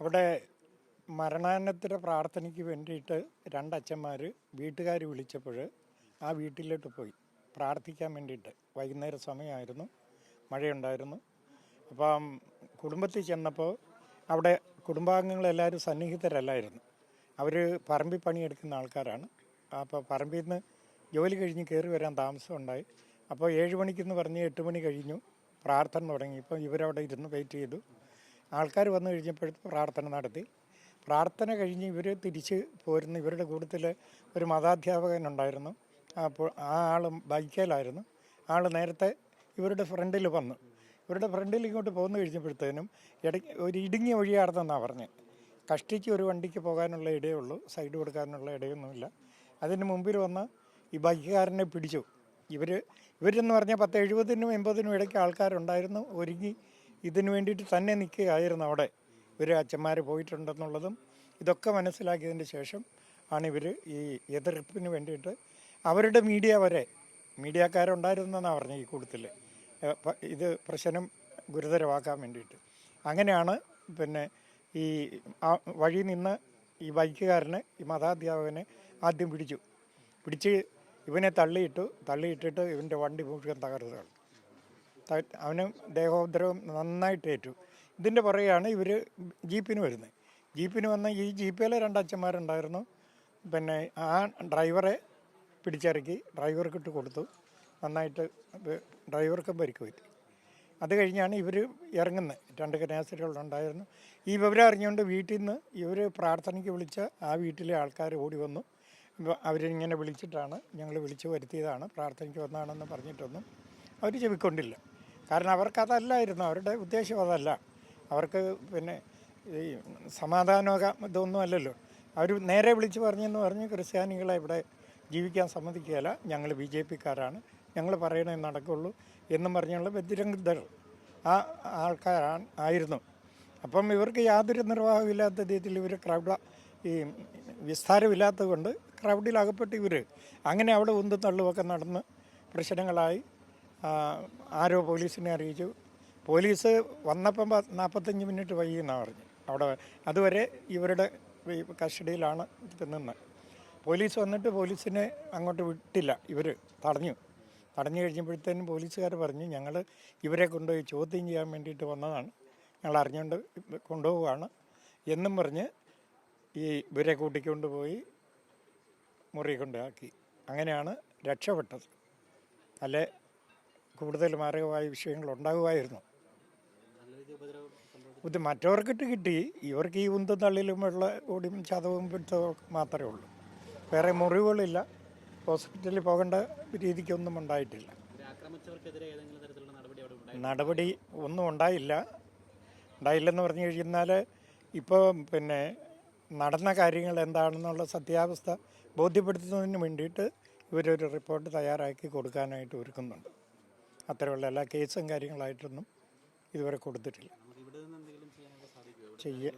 അവിടെ മരണാനന്തര പ്രാർത്ഥനയ്ക്ക് വേണ്ടിയിട്ട് രണ്ടച്ഛന്മാർ വീട്ടുകാർ വിളിച്ചപ്പോൾ ആ വീട്ടിലോട്ട് പോയി. പ്രാർത്ഥിക്കാൻ വേണ്ടിയിട്ട്. വൈകുന്നേര സമയമായിരുന്നു. മഴയുണ്ടായിരുന്നു. അപ്പം കുടുംബത്തിൽ ചെന്നപ്പോൾ അവിടെ കുടുംബാംഗങ്ങളെല്ലാവരും സന്നിഹിതരല്ലായിരുന്നു. അവർ പറമ്പിൽ പണിയെടുക്കുന്ന ആൾക്കാരാണ്. അപ്പോൾ പറമ്പിൽ നിന്ന് ജോലി കഴിഞ്ഞ് കയറി വരാൻ താമസമുണ്ടായി അപ്പോൾ ഏഴ് മണിക്കെന്ന് പറഞ്ഞ് എട്ട് മണി കഴിഞ്ഞു പ്രാർത്ഥന തുടങ്ങി. ഇപ്പം ഇവരവിടെ ഇരുന്ന് വെയിറ്റ് ചെയ്തു. ആൾക്കാർ വന്നു കഴിഞ്ഞപ്പോഴത്തെ പ്രാർത്ഥന നടത്തി. പ്രാർത്ഥന കഴിഞ്ഞ് ഇവർ തിരിച്ച് പോരുന്ന ഇവരുടെ കൂട്ടത്തിൽ ഒരു മതാധ്യാപകൻ ഉണ്ടായിരുന്നു. അപ്പോൾ ആ ആൾ ബൈക്കേലായിരുന്നു. ആൾ നേരത്തെ ഇവരുടെ ഫ്രണ്ടിൽ വന്നു. ഇവരുടെ ഫ്രണ്ടിൽ ഇങ്ങോട്ട് പോന്നു കഴിഞ്ഞപ്പോഴത്തേനും ഇട ഒരു ഇടുങ്ങിയ വഴിയാർന്നെന്നാണ് പറഞ്ഞത് കഷ്ടിച്ച് ഒരു വണ്ടിക്ക് പോകാനുള്ള ഇടയേ ഉള്ളൂ. സൈഡ് കൊടുക്കാനുള്ള ഇടയൊന്നുമില്ല. അതിന് മുമ്പിൽ വന്ന് ഈ ബൈക്കുകാരനെ പിടിച്ചു. ഇവർ ഇവരെന്ന് പറഞ്ഞാൽ പത്ത് എഴുപതിനും എൺപതിനും ഇടയ്ക്ക് ആൾക്കാരുണ്ടായിരുന്നു. ഒരുങ്ങി ഇതിനു വേണ്ടിയിട്ട് തന്നെ നിൽക്കുകയായിരുന്നു അവിടെ. ഇവർ അച്ഛന്മാർ പോയിട്ടുണ്ടെന്നുള്ളതും ഇതൊക്കെ മനസ്സിലാക്കിയതിന് ശേഷം ആണ് ഇവർ ഈ എതിർപ്പിന് വേണ്ടിയിട്ട് അവരുടെ മീഡിയ വരെ മീഡിയക്കാരുണ്ടായിരുന്നെന്നാണ് പറഞ്ഞത് ഈ കൂട്ടത്തിൽ ഇത് പ്രശ്നം ഗുരുതരമാക്കാൻ വേണ്ടിയിട്ട്. അങ്ങനെയാണ് പിന്നെ ഈ ആ വഴി നിന്ന് ഈ ബൈക്കുകാരനെ ഈ മതാധ്യാപകനെ ആദ്യം പിടിച്ചു. പിടിച്ച് ഇവനെ തള്ളിയിട്ടു തള്ളിയിട്ടിട്ട് ഇവന്റെ വണ്ടി മുഴുവൻ തകർത്തതാണ് ത- അവന് ദേഹോദ്രവം നന്നായിട്ട് ഏറ്റു. ഇതിന്റെ പുറകെയാണ് ഇവർ ജീപ്പിന് വരുന്നത്. ജീപ്പിന് വന്ന ഈ ജീപ്പിലെ രണ്ടച്ഛന്മാരുണ്ടായിരുന്നു. പിന്നെ ആ ഡ്രൈവറെ പിടിച്ചിറക്കി ഡ്രൈവർക്ക് ഇട്ട് കൊടുത്തു. നന്നായിട്ട് ഡ്രൈവർക്ക് പരിക്ക് പറ്റി. അത് കഴിഞ്ഞാണ് ഇവർ ഇറങ്ങുന്നത് രണ്ട് കന്യാസ്ത്രീകളുണ്ടായിരുന്നു. ഈ വിവരം അറിഞ്ഞുകൊണ്ട് വീട്ടിൽ നിന്ന് ഇവർ പ്രാർത്ഥനയ്ക്ക് വിളിച്ച ആ വീട്ടിലെ ആൾക്കാർ ഓടി വന്നു. അവരിങ്ങനെ വിളിച്ചിട്ടാണ് ഞങ്ങൾ വിളിച്ചു വരുത്തിയതാണ്. പ്രാർത്ഥനയ്ക്ക് വന്നതാണെന്ന് പറഞ്ഞിട്ടൊന്നും അവർ ചെവിക്കൊണ്ടില്ല. കാരണം അവർക്ക് അതല്ലായിരുന്നു. അവരുടെ ഉദ്ദേശം അതല്ല. അവർക്ക് പിന്നെ ഈ സമാധാനമൊക്കെ ഇതൊന്നും അല്ലല്ലോ. അവർ നേരെ വിളിച്ച് പറഞ്ഞെന്ന് പറഞ്ഞ് ക്രിസ്ത്യാനികളെ ഇവിടെ ജീവിക്കാൻ സമ്മതിക്കുകയില്ല. ഞങ്ങൾ ബി ജെ പിക്കാരാണ്. ഞങ്ങൾ പറയണേ നടക്കുള്ളൂ എന്നും പറഞ്ഞുള്ള വ്യതിരംഗിതർ ആ ആൾക്കാരാണ് ആയിരുന്നു. അപ്പം ഇവർക്ക് യാതൊരു നിർവാഹമില്ലാത്ത രീതിയിൽ ഇവർ ക്രൗഡ ഈ വിസ്താരമില്ലാത്തത് കൊണ്ട് ക്രൗഡിൽ അകപ്പെട്ട് ഇവർ അങ്ങനെ അവിടെ ഉന്തും തള്ളുമൊക്കെ നടന്ന് പ്രശ്നങ്ങളായി. ആരോ പോലീസിനെ അറിയിച്ചു. പോലീസ് വന്നപ്പം നാൽപ്പത്തഞ്ച് മിനിറ്റ് വൈകിയെന്നാണ് പറഞ്ഞു. അവിടെ അതുവരെ ഇവരുടെ കസ്റ്റഡിയിലാണ് നിന്ന് പോലീസ് വന്നിട്ട് പോലീസിനെ അങ്ങോട്ട് വിട്ടില്ല. ഇവർ തടഞ്ഞു. തടഞ്ഞു കഴിഞ്ഞപ്പോഴത്തേനും പോലീസുകാർ പറഞ്ഞു ഞങ്ങൾ ഇവരെ കൊണ്ടുപോയി ചോദ്യം ചെയ്യാൻ വേണ്ടിയിട്ട് വന്നതാണ്. ഞങ്ങൾ അറിഞ്ഞുകൊണ്ട് കൊണ്ടുപോവുകയാണ്. എന്നും പറഞ്ഞ് ഈ ഇവരെ കൂട്ടിക്കൊണ്ട് പോയി മുറി കൊണ്ടാക്കി അങ്ങനെയാണ് രക്ഷപ്പെട്ടത്. അല്ലെ? കൂടുതൽ മാരകമായ വിഷയങ്ങൾ ഉണ്ടാകുമായിരുന്നു ഇത് മറ്റവർക്കിട്ട് കിട്ടി. ഇവർക്ക് ഈ ഉന്തും തള്ളിലും വെള്ള ഓടിയും ചതവും പിടുത്തവും മാത്രമേ ഉള്ളൂ. വേറെ മുറിവുകളില്ല. ഹോസ്പിറ്റലിൽ പോകേണ്ട രീതിക്കൊന്നും ഉണ്ടായിട്ടില്ല. നടപടി ഒന്നും ഉണ്ടായില്ല. ഉണ്ടായില്ലെന്ന് പറഞ്ഞു കഴിഞ്ഞാൽ ഇപ്പോൾ പിന്നെ നടന്ന കാര്യങ്ങൾ എന്താണെന്നുള്ള സത്യാവസ്ഥ ബോധ്യപ്പെടുത്തുന്നതിന് വേണ്ടിയിട്ട് ഇവരൊരു റിപ്പോർട്ട് തയ്യാറാക്കി കൊടുക്കാനായിട്ട് ഒരുക്കുന്നുണ്ട്. അത്തരമുള്ള എല്ലാ കേസും കാര്യങ്ങളായിട്ടൊന്നും ഇതുവരെ കൊടുത്തിട്ടില്ല. ചെയ്യ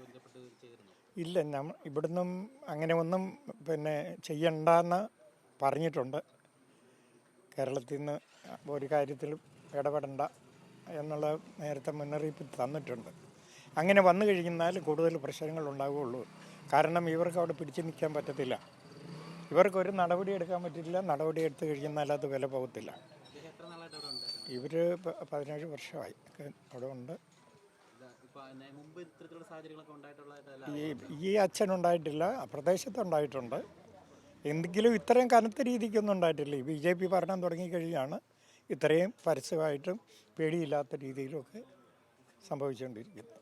ഇല്ല നമ്മ ഇവിടുന്നും അങ്ങനെ ഒന്നും പിന്നെ ചെയ്യണ്ടെന്ന് പറഞ്ഞിട്ടുണ്ട്. കേരളത്തിൽ നിന്ന് ഒരു കാര്യത്തിലും ഇടപെടണ്ട എന്നുള്ള നേരത്തെ മുന്നറിയിപ്പ് തന്നിട്ടുണ്ട്. അങ്ങനെ വന്നു കഴിഞ്ഞാൽ കൂടുതൽ പ്രശ്നങ്ങൾ ഉണ്ടാവുകയുള്ളൂ. കാരണം ഇവർക്ക് അവിടെ പിടിച്ചു നിൽക്കാൻ പറ്റത്തില്ല. ഇവർക്കൊരു നടപടി എടുക്കാൻ പറ്റില്ല. നടപടി എടുത്തു കഴിഞ്ഞാൽ അത് വില പോകത്തില്ല. ഇവർ പതിനേഴ് വർഷമായി. അവിടെ ഉണ്ട്. ഈ അച്ഛൻ ഉണ്ടായിട്ടില്ല പ്രദേശത്ത് ഉണ്ടായിട്ടുണ്ട്. എന്തെങ്കിലും ഇത്രയും കനത്ത രീതിക്കൊന്നും ഉണ്ടായിട്ടില്ല. ഈ ബി ജെ പി ഭരണം തുടങ്ങിക്കഴിഞ്ഞാണ് ഇത്രയും പരസ്യമായിട്ടും പേടിയില്ലാത്ത രീതിയിലൊക്കെ സംഭവിച്ചുകൊണ്ടിരിക്കുന്നത്.